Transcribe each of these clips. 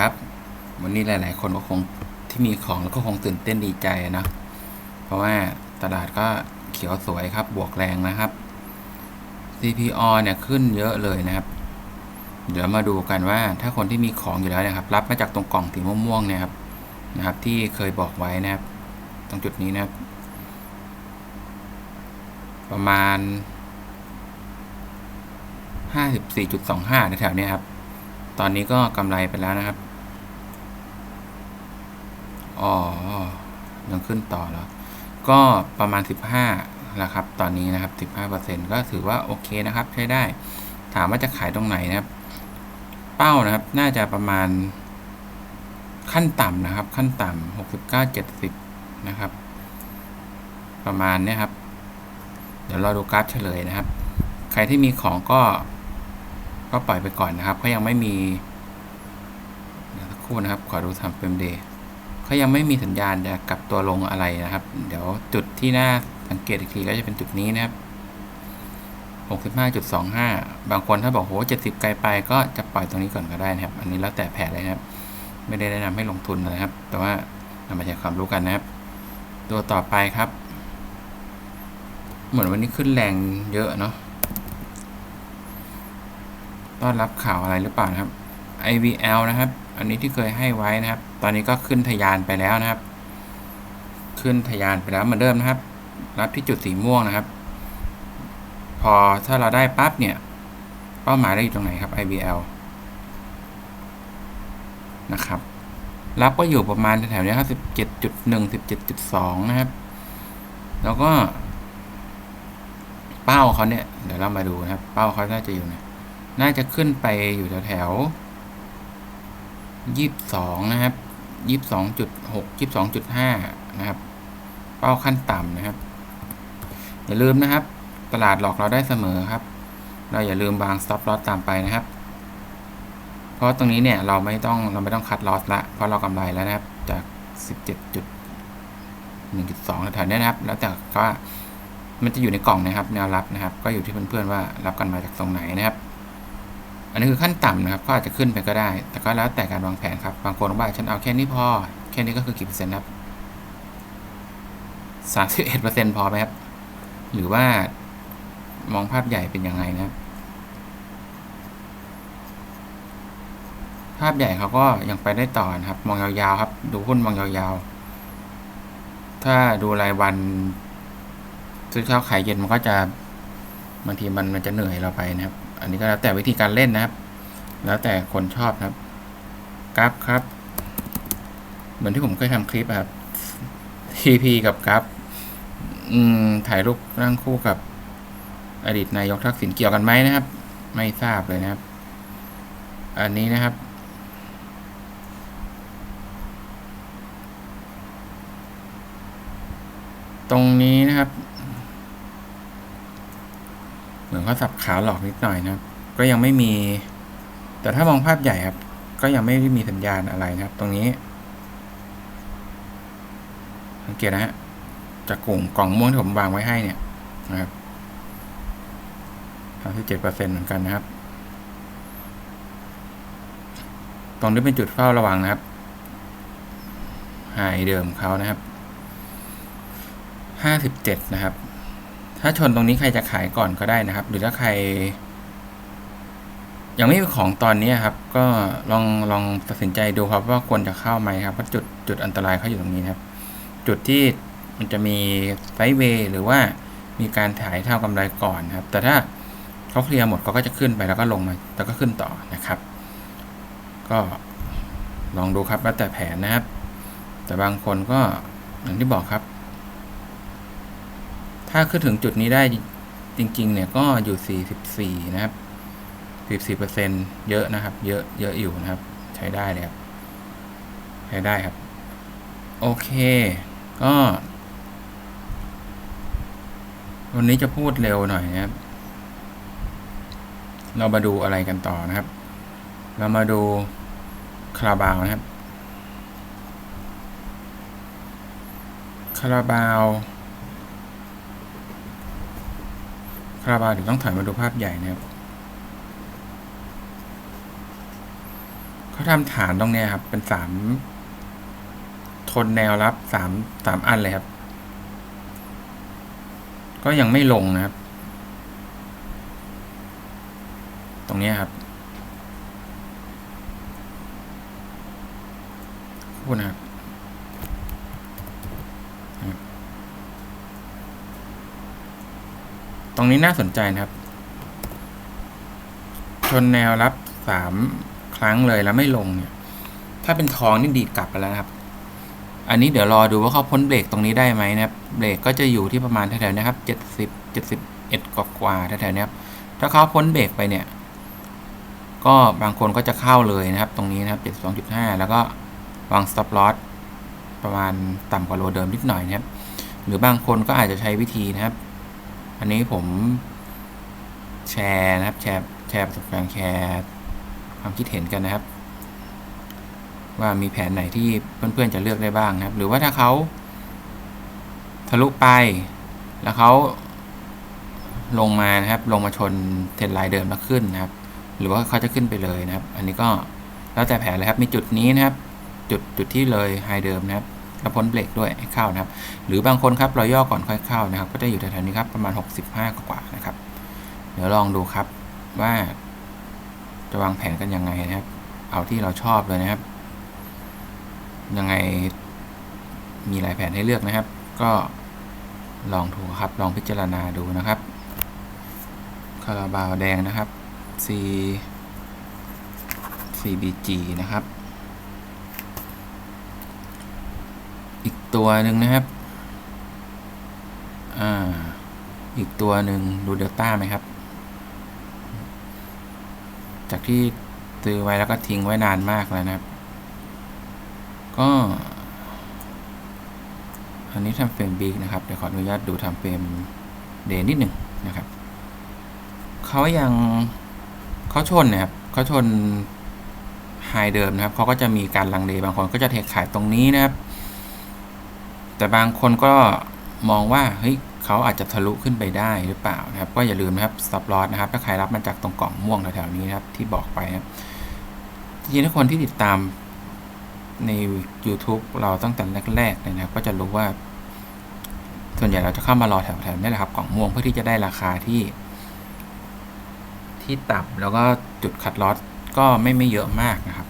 ครับ วันนี้หลาย ๆ คนก็คงที่มีของแล้วก็คงตื่นเต้นดีใจนะ เพราะว่าตลาดก็เขียวสวยครับบวกแรงนะครับ CPO เนี่ยขึ้นเยอะเลยนะครับ เดี๋ยวมาดูกันว่าถ้าคนที่มีของอยู่แล้วนะครับ รับมาจากตรงกล่องสีม่วงๆเนี่ยครับนะครับ ที่เคยบอกไว้นะครับ ตรงจุดนี้นะครับ ประมาณ54.25ในแถวๆเนี้ยครับ ตอนนี้ก็กำไรไปแล้วนะครับ อ๋อ ยังขึ้นต่อแล้ว ก็ประมาณ 15แล้วครับ ตอนนี้นะครับ 15%ก็ถือว่าโอเคนะครับ ใช้ได้ ถามว่าจะขายตรงไหนนะครับ เป้านะครับ น่าจะประมาณขั้นต่ำนะครับ ขั้นต่ำหกสิบเก้าเจ็ดสิบนะครับ ประมาณเนี้ยครับ เดี๋ยวเราดูกราฟเฉลยนะครับ ใครที่มีของก็ ก็ปล่อยไปก่อนนะครับเขายังไม่มีสักครู่นะครับ ขอดูทำเฟรมเดย์ เขายังไม่มีสัญญาณจะกลับตัวลงอะไรนะครับ เดี๋ยวจุดที่น่าสังเกตอีกทีก็จะเป็นจุดนี้นะครับ65.25 บางคนถ้าบอกโห70 ไกลไปก็จะปล่อยตรงนี้ก่อนก็ได้นะครับ อันนี้แล้วแต่แผนเลยนะครับ ไม่ได้แนะนำให้ลงทุนนะครับ แต่ว่านำมาใช้ความรู้กันนะครับ ตัวต่อไปครับ เหมือนวันนี้ขึ้นแรงเยอะเนาะต้อนรับข่าวอะไรหรือเปล่านะครับ IVL นะครับ อันนี้ที่เคยให้ไว้นะครับ ตอนนี้ก็ขึ้นทะยานไปแล้วนะครับ ขึ้นทะยานไปแล้วเหมือนเดิมนะครับ รับที่จุดสีม่วงนะครับ พอถ้าเราได้ปั๊บเนี่ย เป้าหมายเราอยู่ตรงไหนครับ IVL นะครับ รับก็อยู่ประมาณแถวๆนี้ครับสิบเจ็ดจุดหนึ่งสิบเจ็ดจุดสองนะครับ แล้วก็ เป้าเขาเนี่ย เดี๋ยวเรามาดูนะครับ เป้าเขาน่าจะอยู่ไหนน่าจะขึ้นไปอยู่แถวๆ ยี่สิบสองนะครับยี่สิบสองจุดหกยี่สิบสองจุดห้านะครับ เป้าขั้นต่ำนะครับ อย่าลืมนะครับ ตลาดหลอกเราได้เสมอครับ เราอย่าลืมวาง stop loss ตามไปนะครับ เพราะตรงนี้เนี่ยเราไม่ต้องเราไม่ต้องคัด loss ละ เพราะเรากำไรแล้วนะครับ จาก17จุด1.2แถวๆนี้นะครับ แล้วแต่ก็มันจะอยู่ในกล่องนะครับ แนวรับนะครับ ก็อยู่ที่เพื่อนๆว่ารับกันมาจากตรงไหนนะครับ อันนี้คือขั้นต่ำนะครับก็อาจจะขึ้นไปก็ได้ แต่ก็แล้วแต่การวางแผนครับ บางคนบอกว่าฉันเอาแค่นี้พอ แค่นี้ก็คือกี่เปอร์เซ็นต์ครับสามสิบเอ็ดเปอร์เซ็นต์พอไหมครับ หรือว่ามองภาพใหญ่เป็นยังไงนะครับ ภาพใหญ่เขาก็ยังไปได้ต่อนะครับ มองยาวๆครับ ดูหุ้นมองยาวๆ ถ้าดูรายวันซื้อเช้าขายเย็นมันก็จะบางทีมันมันจะเหนื่อยเราไปนะครับ อันนี้ก็แล้วแต่วิธีการเล่นนะครับ แล้วแต่คนชอบครับกราฟครับ เหมือนที่ผมเคยทำคลิปครับ TP กับกราฟถ่ายรูปนั่งคู่กับ อดีตนายกทักษิณเกี่ยวกันไหมนะครับ ไม่ทราบเลยนะครับ อันนี้นะครับตรงนี้นะครับ เหมือนเขาสับขาหลอกนิดหน่อยนะครับก็ยังไม่มี แต่ถ้ามองภาพใหญ่ครับ ก็ยังไม่มีสัญญาณอะไรนะครับ ตรงนี้ สังเกตนะฮะจากกลุ่มกล่องม่วงที่ผมวางไว้ให้เนี่ยนะครับสามสิบเจ็ดเปอร์เซ็นต์เหมือนกันนะครับ ตรงนี้เป็นจุดเฝ้าระวังนะครับหายเดิมเขานะครับห้าสิบเจ็ดนะครับ ถ้าชนตรงนี้ใครจะขายก่อนก็ได้นะครับ หรือถ้าใคร ยังไม่มีของตอนนี้ครับ ก็ลองลองตัดสินใจดูครับว่าควรจะเข้าไหมครับเพราะจุดจุดอันตรายเขาอยู่ตรงนี้นครับ จุดที่มันจะมีไซด์เวย์หรือว่ามีการถ่ายเท่ากำไรก่อนนะครับ แต่ถ้าเขาเคลียร์หมดเขาก็จะขึ้นไปแล้วก็ลงมาแล้วก็ขึ้นต่อนะครับ ก็ลองดูครับแล้วแต่แผนนะครับ แต่บางคนก็อย่างที่บอกครับ ถ้าขึ้นถึงจุดนี้ได้จริง ๆ เนี่ยก็อยู่ 44 นะครับ 44เปอร์เซ็นเยอะนะครับ เยอะเยอะอยู่นะครับ ใช้ได้เลยครับ ใช้ได้ครับ โอเค ก็ วันนี้จะพูดเร็วหน่อยนะครับ เรามาดูอะไรกันต่อนะครับ เรามาดูคาราบาวนะครับคาราบาว คาราบาวถึงต้องถอยมาดูภาพใหญ่นะครับเขาทำฐานตรงนี้ครับ เป็นสามทนแนวรับสามสามอันเลยครับ ก็ยังไม่ลงนะครับ ตรงนี้ครับพูดนะครับ รงนี้น่าสนใจนะครับ ชนแนวรับสามครั้งเลยแล้วไม่ลงเนี่ย ถ้าเป็นทองนี่ดีดกลับไปแล้วนะครับ อันนี้เดี๋ยวรอดูว่าเขาพ้นเบรกตรงนี้ได้ไหมนะครับ เบรกก็จะอยู่ที่ประมาณแถวๆนี้ครับเจ็ดสิบเจ็ดสิบเอ็ดกว่าๆแถวๆนี้ครับ ถ้าเขาพ้นเบรกไปเนี่ย ก็บางคนก็จะเข้าเลยนะครับ ตรงนี้นะครับเจ็ดสองจุดห้าแล้วก็วาง stop loss ประมาณต่ำกว่าโลเดิมนิดหน่อยนะครับ หรือบางคนก็อาจจะใช้วิธีนะครับ อันนี้ผมแชร์นะครับ แชร์แชร์ประสบการณ์แชร์ความคิดเห็นกันนะครับ ว่ามีแผนไหนที่เพื่อนๆจะเลือกได้บ้างนะครับ หรือว่าถ้าเขาทะลุไป แล้วเขาลงมานะครับ ลงมาชนเทรนไลน์เดิมแล้วขึ้นนะครับ หรือว่าเขาจะขึ้นไปเลยนะครับ อันนี้ก็แล้วแต่แผนเลยครับ มีจุดนี้นะครับ จุดจุดที่เลยไฮเดิมนะครับ แล้วพ้นเบรกด้วยให้เข้านะครับ หรือบางคนครับเราย่อก่อนค่อยเข้านะครับ ก็จะอยู่แถวๆนี้ครับประมาณ 65 กว่าๆนะครับ เดี๋ยวลองดูครับว่าจะวางแผนกันยังไงนะครับ เอาที่เราชอบเลยนะครับ ยังไงมีหลายแผนให้เลือกนะครับ ก็ลองดูครับ ลองพิจารณาดูนะครับ คาราบาวแดงนะครับ C CBG นะครับ อีก ตัวหนึ่งนะครับ อ่า อีกตัวหนึ่งดูเดลต้าไหมครับ จากที่ซื้อไว้แล้วก็ทิ้งไว้นานมากแล้วนะครับ ก็ อันนี้ทำเฟรมบิ๊กนะครับ เดี๋ยวขออนุญาตดูทำเฟรมเดย์นิดหนึ่งนะครับ เขายังเขาชนนะครับเขาชนไฮเดิมนะครับเขาก็จะมีการลังเลบางคนก็จะเทขายตรงนี้นะครับ แต่บางคนก็มองว่าเฮ้ยเขาอาจจะทะลุขึ้นไปได้หรือเปล่านะครับ ก็อย่าลืมนะครับ stop loss นะครับ ถ้าใครรับมาจากตรงกล่องม่วงแถวๆนี้นะครับ ที่บอกไปนะครับจริงๆถ้าคนที่ติดตามใน YouTube เราตั้งแต่แรกๆเลยนะครับก็จะรู้ว่า ส่วนใหญ่เราจะเข้ามารอแถวๆนี้แหละครับกล่องม่วงเพื่อที่จะได้ราคาที่ ที่ต่ำแล้วก็จุดคัดลอสก็ไม่ไม่เยอะมากนะครับ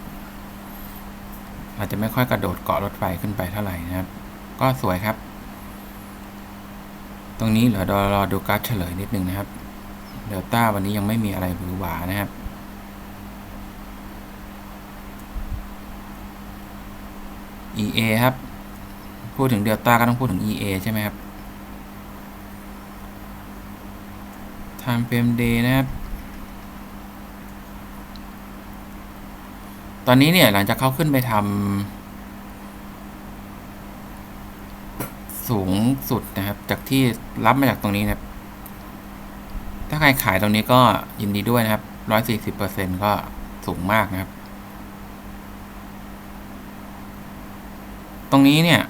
อาจจะไม่ค่อยกระโดดเกาะรถไฟขึ้นไปเท่าไหร่นะครับ ก็สวยครับ ตรงนี้เดี๋ยวรอรอดูกราฟเฉลยนิดนึงนะครับเดลต้าวันนี้ยังไม่มีอะไรหรือหวานะครับ EA ครับ พูดถึงเดลต้าก็ต้องพูดถึง EA ใช่ไหมครับ Time Frame Day นะครับ ตอนนี้เนี่ยหลังจากเขาขึ้นไปทำ สูงสุดนะครับ จากที่รับมาจากตรงนี้นะครับ ถ้าใครขายตรงนี้ก็ยินดีด้วยนะครับร้อยสี่สิบเปอร์เซ็นก็สูงมากนะครับ ตรงนี้เนี่ย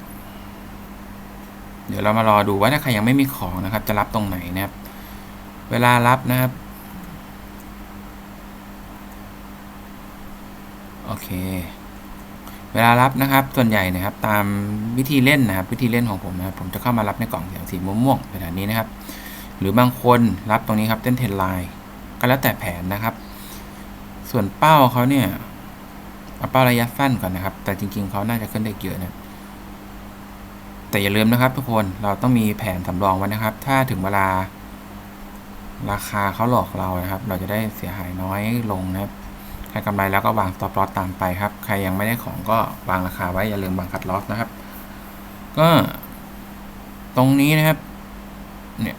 เดี๋ยวเรามารอดูว่าถ้าใครยังไม่มีของนะครับ จะรับตรงไหนนะครับ เวลารับนะครับ โอเค เวลารับนะครับ ส่วนใหญ่นะครับ ตามวิธีเล่นนะครับ วิธีเล่นของผมนะครับ ผมจะเข้ามารับในกล่องเสียงสีม่วงๆแบบนี้นะครับ หรือบางคนรับตรงนี้ครับเต้นเทนไลน์ก็แล้วแต่แผนนะครับ ส่วนเป้าเขาเนี่ยเอาเป้าระยะสั้นก่อนนะครับ แต่จริงๆเขาน่าจะขึ้นได้เยอะนะแต่อย่าลืมนะครับ ทุกคนเราต้องมีแผนสำรองไว้นะครับ ถ้าถึงเวลาราคาเขาหลอกเรานะครับ เราจะได้เสียหายน้อยลงนะครับ ใครกำไรแล้วก็วาง stop loss ตามไปครับ ใครยังไม่ได้ของก็วางราคาไว้อย่าลืมวาง cut loss นะครับ ก็ตรงนี้นะครับ เนี่ย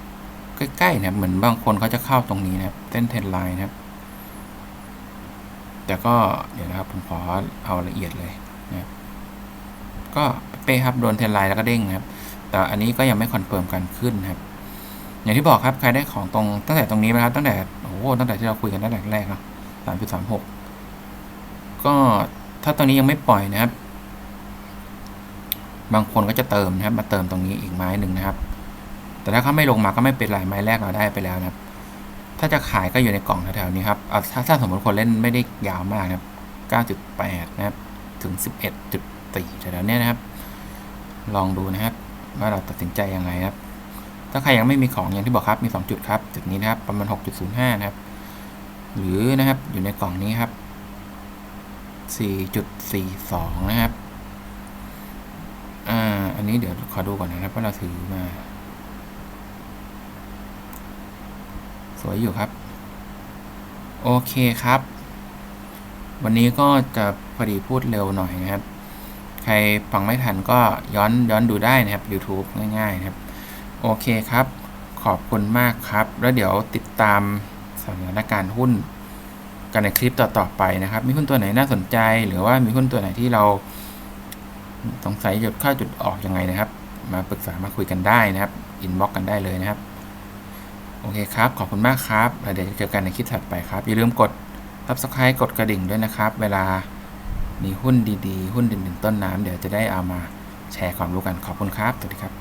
ใกล้ๆนะเหมือนบางคนเขาจะเข้าตรงนี้นะครับเต้นเทรนไลน์นะครับ แต่ก็เดี๋ยวนะครับผมขอเอาละเอียดเลยนะครับก็เป๊ะครับโดนเทรนไลน์แล้วก็เด้งนะครับ แต่อันนี้ก็ยังไม่คอนเฟิร์มกันขึ้นนะครับ อย่างที่บอกครับใครได้ของตรงตั้งแต่ตรงนี้นะครับตั้งแต่โอ้โหตั้งแต่ที่เราคุยกันตั้งแต่แรกเนาะสามจุดสามหก ก็ถ้าตรงนี้ยังไม่ปล่อยนะครับ บางคนก็จะเติมนะครับ มาเติมตรงนี้อีกไม้หนึ่งนะครับ แต่ถ้าเขาไม่ลงมาก็ไม่เป็นไรไม้แรกเราได้ไปแล้วนะครับ ถ้าจะขายก็อยู่ในกล่องแถวๆนี้ครับเอาถ้าถ้าสมมติคนเล่นไม่ได้ยาวมากนะครับ 9.8 นะครับ ถึง 11.4แถวๆนี้นะครับ ลองดูนะครับ ว่าเราตัดสินใจยังไงครับ ถ้าใครยังไม่มีของอย่างที่บอกครับมี 2 จุดครับ จุดนี้นะครับประมาณ 6.05 นะครับ หรือนะครับอยู่ในกล่องนี้ครับ 4.42 นะครับ อ่า อันนี้เดี๋ยวขอดูก่อนนะครับว่าเราถือมา สวยอยู่ครับ โอเคครับ วันนี้ก็จะพอดีพูดเร็วหน่อยนะครับ ใครฟังไม่ทันก็ย้อนย้อนดูได้นะครับ YouTube ง่ายๆนะครับ โอเคครับ ขอบคุณมากครับ แล้วเดี๋ยวติดตามสถานการณ์หุ้น กันในคลิปต่อๆไปนะครับ มีหุ้นตัวไหนน่าสนใจ หรือว่ามีหุ้นตัวไหนที่เราสงสัยจุดเข้าจุดออกยังไงนะครับ มาปรึกษามาคุยกันได้นะครับอินบ็อกกันได้เลยนะครับ โอเคครับ ขอบคุณมากครับแล้วเดี๋ยวเจอกันในคลิปถัดไปครับ อย่าลืมกด subscribe กดกระดิ่งด้วยนะครับ เวลามีหุ้นดีๆ หุ้นเด่นๆต้นน้ำเดี๋ยวจะได้เอามาแชร์ความรู้กันขอบคุณครับสวัสดีครับ